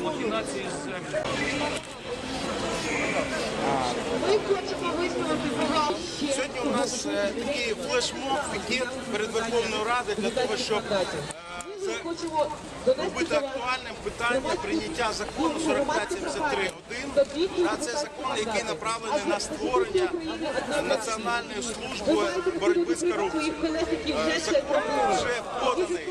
Ми хочемо висловити. Сьогодні у нас е, такий флешмоб, пікет перед Верховною Радою для того, щоб е, робити актуальним питання прийняття закону 4573-1. А це закон, який направлений на створення Національної служби боротьби з корупцією. Е, Закон вже поданий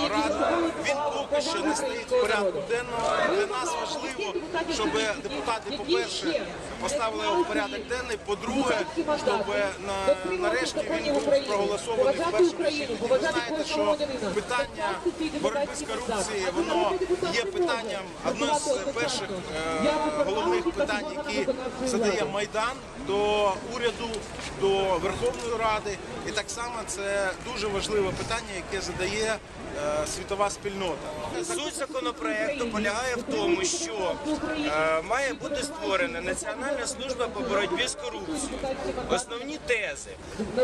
в Раду. Він поки що не стоїть в порядку денного. Для нас важливо, щоб депутати, по-перше, поставили його в порядок денний, по-друге, щоб на, нарешті він був проголосований в першому читанні. Ви знаєте, що питання боротьби з корупцією, воно є питанням, одне з перших е, головних питань, які задає Майдан до уряду, до Верховної Ради. І так само це дуже важливе питання, яке задає е, світова спільнота. Суть законопроекту полягає в тому, що е, має бути створена Національна служба по боротьбі з корупцією. Основні тези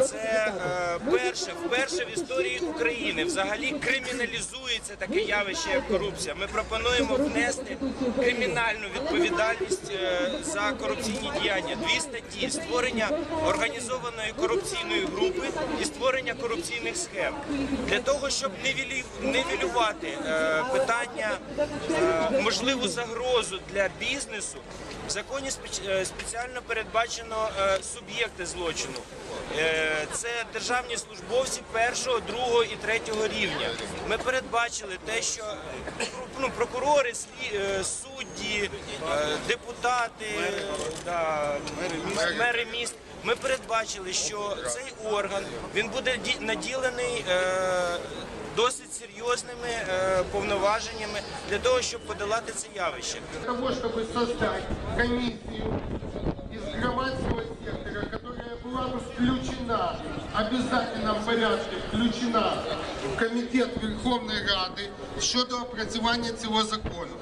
це е, перше, вперше в історії України взагалі криміналізується таке явище, як корупція. Ми пропонуємо внести кримінальну відповідальність е, за корупційні діяння. Дві статті створення організованої корупційної групи і створення корупційних схем для того, щоб нівелювати е, питання, е, можливу загрозу для бізнесу. В законі е, спеціально передбачено е, суб'єкти злочину. Це державні службовці першого, другого і третього рівня. Ми передбачили те, що ну, прокурори, судді, депутати, да, мери міст. Ми передбачили, що цей орган він буде ді- наділений досить серйозними е, повноваженнями для того, щоб подолати це явище. для того, чтобы создать комиссию из громадского сектора, которая была бы включена, в обязательном порядке включена в комітет Верховної Ради щодо опрацювання цього закону.